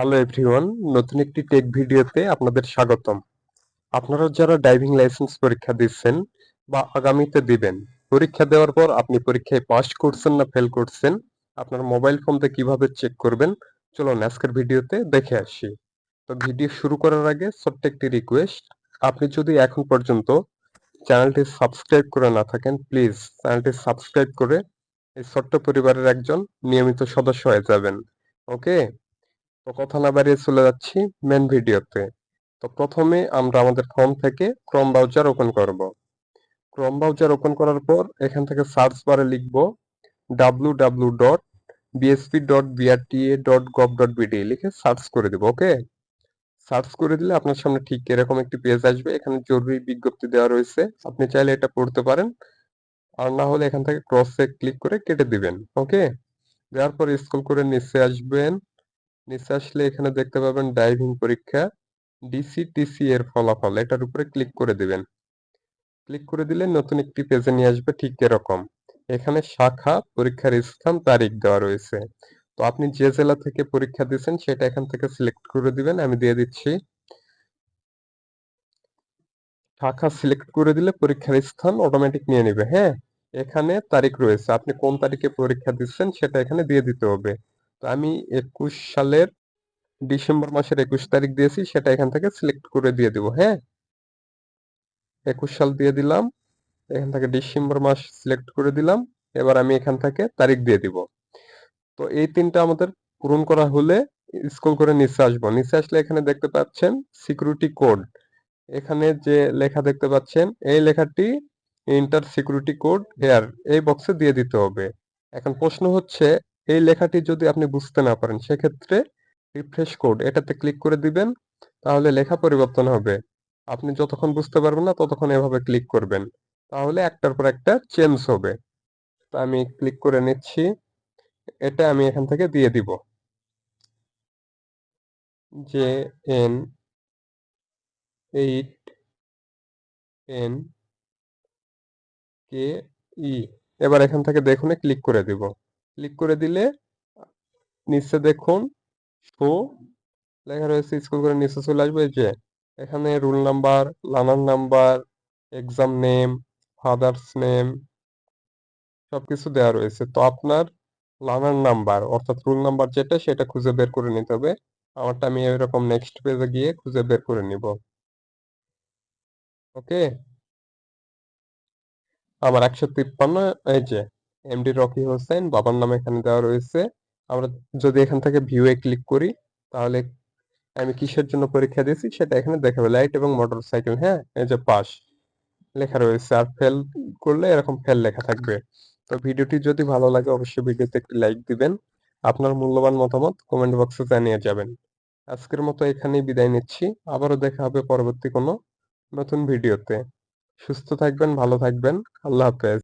Hello everyone নতুন একটি take ভিডিওতে আপনাদের স্বাগতম। আপনারা যারা ড্রাইভিং লাইসেন্স পরীক্ষা দিচ্ছেন বা আগামীতে দিবেন, পরীক্ষা দেওয়ার পর আপনি পরীক্ষায় পাস করছেন না ফেল করছেন, আপনার মোবাইল ফোনতে কীভাবে চেক করবেন, চলুন আজকের ভিডিওতে দেখে আসি। তো ভিডিও শুরু করার আগে ছোট্ট একটি রিকোয়েস্ট আপনি যদি এখন পর্যন্ত চ্যানেলটি সাবস্ক্রাইব করে না থাকেন প্লিজ চ্যানেলটি সাবস্ক্রাইব করে এই ছোট্ট পরিবারের একজন নিয়মিত সদস্য হয়ে যাবেন। ওকে তো কথা না বাড়িয়ে চলে যাচ্ছি মেন ভিডিওতে। তো প্রথমে আমরা আমাদের ফোন থেকে ক্রম ব্রাউজার ওপেন করব। ক্রম ব্রাউজার ওপেন করার পর এখান থেকে সার্চ বারে লিখব ডাব্লু ডট ডট ডট লিখে সার্চ করে দেবো ওকে সার্চ করে দিলে আপনার সামনে ঠিক এরকম একটি পেজ আসবে, এখানে জরুরি বিজ্ঞপ্তি দেওয়া রয়েছে। আপনি চাইলে এটা পড়তে পারেন, আর না হলে এখান থেকে ক্রসে ক্লিক করে কেটে দিবেন ওকে দেওয়ার পর স্ক্রল করে নিচে আসবেন। নিচে আসলে এখানে দেখতে পাবেন ড্রাইভিং পরীক্ষা ডিসিটিসি এর ফলাফল, এটার উপরে ক্লিক করে দিবেন। ক্লিক করে দিলে নতুন একটি পেজে নিয়ে আসবে ঠিক এরকম। এখানে শাখা, পরীক্ষার স্থান, তারিখ দেওয়া রয়েছে। তো আপনি যে জেলা থেকে পরীক্ষা দিচ্ছেন সেটা এখান থেকে সিলেক্ট করে দিবেন, আমি দিয়ে দিচ্ছি। শাখা সিলেক্ট করে দিলে পরীক্ষার স্থান অটোমেটিক নিয়ে নেবে হ্যাঁ? এখানে তারিখ রয়েছে, আপনি কোন তারিখে পরীক্ষা দিচ্ছেন সেটা এখানে দিয়ে দিতে হবে। তো আমি একুশ সালের ডিসেম্বর মাসের একুশ তারিখ দিয়েছি, সেটা এখান থেকে সিলেক্ট করে দিয়ে দিব হ্যাঁ? একুশ সাল দিয়ে দিলাম, এখান থেকে ডিসেম্বর মাস সিলেক্ট করে দিলাম, এবার আমি এখান থেকে তারিখ দিয়ে দিব। তো এই তিনটা আমাদের পূরণ করা হলে স্কুল করে নিচে আসব, নিচে আসলে এখানে দেখতে পাচ্ছেন সিকিউরিটি কোড এখানে যে লেখা দেখতে পাচ্ছেন, এই লেখাটি ইন্টার সিকিউরিটি কোড হেয়ার এই বক্সে দিয়ে দিতে হবে। এখন প্রশ্ন হচ্ছে এই লেখাটি যদি আপনি বুঝতে না পারেন, সেক্ষেত্রে রিফ্রেশ কোড এটাতে ক্লিক করে দিবেন, তাহলে লেখা পরিবর্তন হবে। আপনি যতক্ষণ বুঝতে পারবেন না, ততক্ষণ এভাবে ক্লিক করবেন। তাহলে একটার পর একটা চেঞ্জ হবে। তো আমি ক্লিক করে নিচ্ছি, এটা আমি এখান থেকে দিয়ে দিব। J N eight N K E এবার এখান থেকে দেখুন ক্লিক করে দিব। ক্লিক করে দিলে, নিচে দেখুন শো লেখা রয়েছে স্কুল করে নিচে চলে আসবে, যে এখানে roll number learner number exam name father's name সবকিছু দেওয়া রয়েছে। তো আপনার লার্নার নাম্বার অর্থাৎ রুল নাম্বার যেটা, সেটা খুঁজে বের করে নিতে হবে। আমারটা আমি এরকম নেক্সট পেজে গিয়ে খুঁজে বের করে নিব। ওকে আমার একশো তিপ্পান্ন, এই যে এমডি রকি হোসেন বাবার নাম এখানে দেওয়া রয়েছে। আমরা যদি এখান থেকে ভিউ এ ক্লিক করি, তাহলে আমি কিসের জন্য পরীক্ষা দিয়েছি সেটা এখানে দেখাবে। লাইট এবং মোটর সাইকেল হ্যাঁ? এই যে পাস লেখা রয়েছে। আর ফেল করলে এরকম ফেল লেখা থাকবে। তো ভিডিওটি যদি ভালো লাগে, অবশ্যই ভিডিওতে একটি লাইক দিবেন। আপনার মূল্যবান মতামত কমেন্ট বক্সে জানিয়ে যাবেন। আজকের মতো এখানেই বিদায় নিচ্ছি। আবারও দেখা হবে পরবর্তী কোনো নতুন ভিডিওতে। সুস্থ থাকবেন, ভালো থাকবেন। আল্লাহ হাফেজ।